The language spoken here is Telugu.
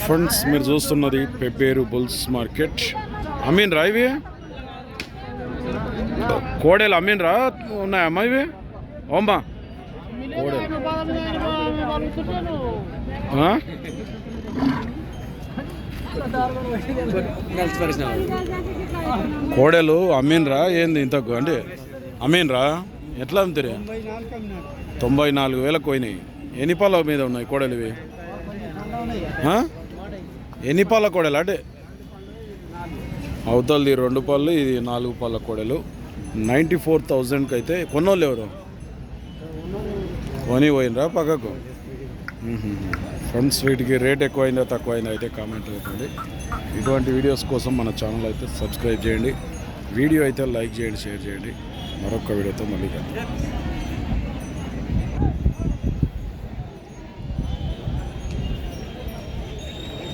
ఫ్రెండ్స్ మీరు చూస్తున్నది పెబ్బేరు బుల్స్ మార్కెట్ అమీన్ రా ఇవి? కోడేలు అమీన్ రా? ఉన్నాయమ్మా ఇవి? ఓమ్మా. కోడేలు ఆ? కోడెలు అమ్మీన్రా ఏంది ఇంత అంటే? అమ్మీన్రా ఎట్లా అమ్ముతారు తొంభై నాలుగు వేలకు పోయినాయి. ఎన్ని పాల మీద ఉన్నాయి కోడలివి ఎన్ని పాల కోడలు? అంటే అవతలది రెండు పళ్ళు ఇది నాలుగు పళ్ళ కోడలు. నైంటీ ఫోర్ థౌజండ్కి అయితే కొన్నోళ్ళు ఎవరు? కొని పోయినరా పక్కకు? ఫ్రెండ్స్ వీటికి రేట్ ఎక్కువైందా తక్కువైందా అయితే కామెంట్ అవుతుంది ఇటువంటి వీడియోస్ కోసం మన ఛానల్ అయితే సబ్స్క్రైబ్ చేయండి. వీడియో అయితే లైక్ చేయండి షేర్ చేయండి. మరొక వీడియోతో మళ్ళీ కలుద్దాం.